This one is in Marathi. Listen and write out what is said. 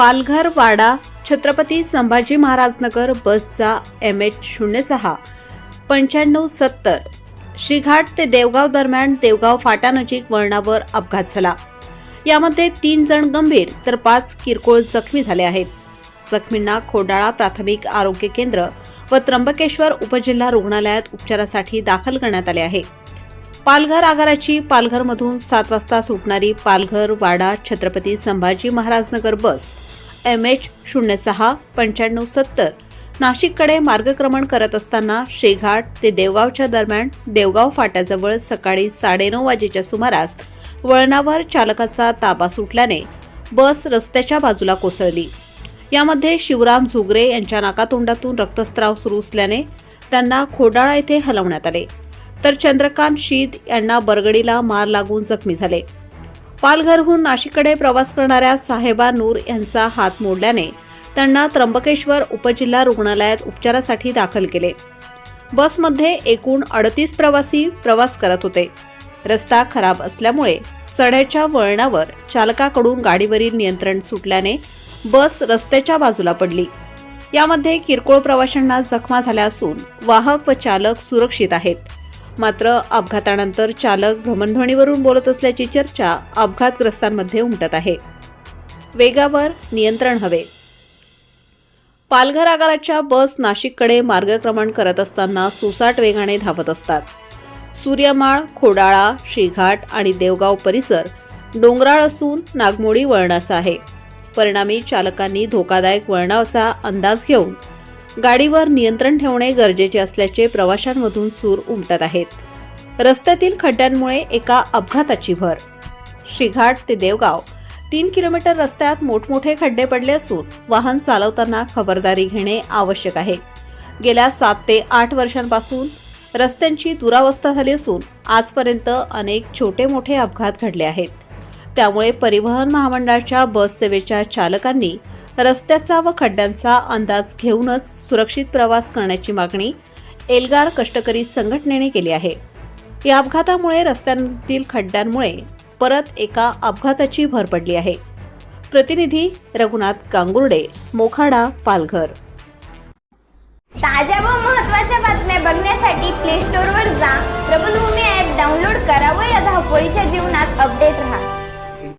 पालघर वाडा छत्रपती संभाजी महाराजनगर बसचा एम एच शून्य सहा पंच्याण्णव सत्तर. श्रीघाट ते देवगाव दरम्यान देवगाव फाटानजीक वळणावर अपघात झाला. यामध्ये तीन जण गंभीर तर पाच किरकोळ जखमी झाले आहेत. जखमींना खोडाळा प्राथमिक आरोग्य केंद्र व त्र्यंबकेश्वर उपजिल्हा रुग्णालयात उपचारासाठी दाखल करण्यात आले आहे. पालघर आगाराची पालघरमधून सात वाजता सुटणारी Palghar Wada Chhatrapati Sambhaji Maharajnagar bus M H शून्य सहा पंच्याण्णव सत्तर. नाशिककडे मार्गक्रमण करत असताना शेघाट ते देवगावच्या दरम्यान देवगाव फाट्याजवळ सकाळी साडेनऊ वाजेच्या सुमारास वळणावर चालकाचा ताबा सुटल्याने बस रस्त्याच्या बाजूला कोसळली. यामध्ये शिवराम झुगरे यांच्या नाकातोंडातून रक्तस्त्राव सुरू असल्याने त्यांना खोडाळा येथे हलवण्यात आले. तर चंद्रकांत शीत यांना बरगडीला मार लागून जखमी झाले. पालघरहून नाशिककडे प्रवास करणाऱ्या साहेबा नूर यांचा हात मोडल्याने त्यांना त्र्यंबकेश्वर उपजिल्हा रुग्णालयात उपचारासाठी दाखल केले. बसमध्ये एकूण अडतीस प्रवासी प्रवास करत होते. रस्ता खराब असल्यामुळे चढ्याच्या वळणावर चालकाकडून गाडीवरील नियंत्रण सुटल्याने बस रस्त्याच्या बाजूला पडली. यामध्ये किरकोळ प्रवाशांना जखमा झाल्या असून वाहक व चालक सुरक्षित आहेत. मात्र अपघातानंतर चालक भ्रमणध्वनीवरून बोलत असल्याची चर्चा अपघातग्रस्तांमध्ये उमटत आहे. वेगावर नियंत्रण हवे. पालघर आगाराच्या बस नाशिककडे मार्गक्रमण करत असताना सुसाट वेगाने धावत असतात. सूर्यमाळ खोडाळा श्रीघाट आणि देवगाव परिसर डोंगराळ असून नागमोडी वळणाचा आहे. परिणामी चालकांनी धोकादायक वळणाचा अंदाज घेऊन गाडीवर नियंत्रण ठेवणे गरजेचे असल्याचे प्रवाशांमधून सूर उमटत आहेत. रस्त्यातील खड्ड्यांमुळे एका अपघाताची भर. श्रीघाट ते देवगाव. तीन किलोमीटर रस्त्यात मोठमोठे खड्डे पडले असून वाहन चालवताना खबरदारी घेणे आवश्यक आहे. गेल्या सात ते आठ वर्षांपासून रस्त्यांची दुरावस्था झाली असून आजपर्यंत अनेक छोटे मोठे अपघात घडले आहेत. त्यामुळे परिवहन महामंडळाच्या बससेवेच्या चालकांनी रस्त्याचा व खड्ड्यांचा अंदाज घेऊनच सुरक्षित प्रवास करण्याची मागणी एल्गार कष्टकरी संघटनेने केली आहे. या अपघातामुळे रस्त्यांतील खड्ड्यांमुळे परत एका अपघाताची भर पडली आहे. प्रतिनिधी रघुनाथ गांगुर्डे मोखाडा पालघर. ताज्या व महत्त्वाच्या बातम्या बघण्यासाठी प्ले स्टोअरवर जा. प्रबलभूमी ॲप डाउनलोड करा व या धावपळीच्या जीवनात अपडेट राहा.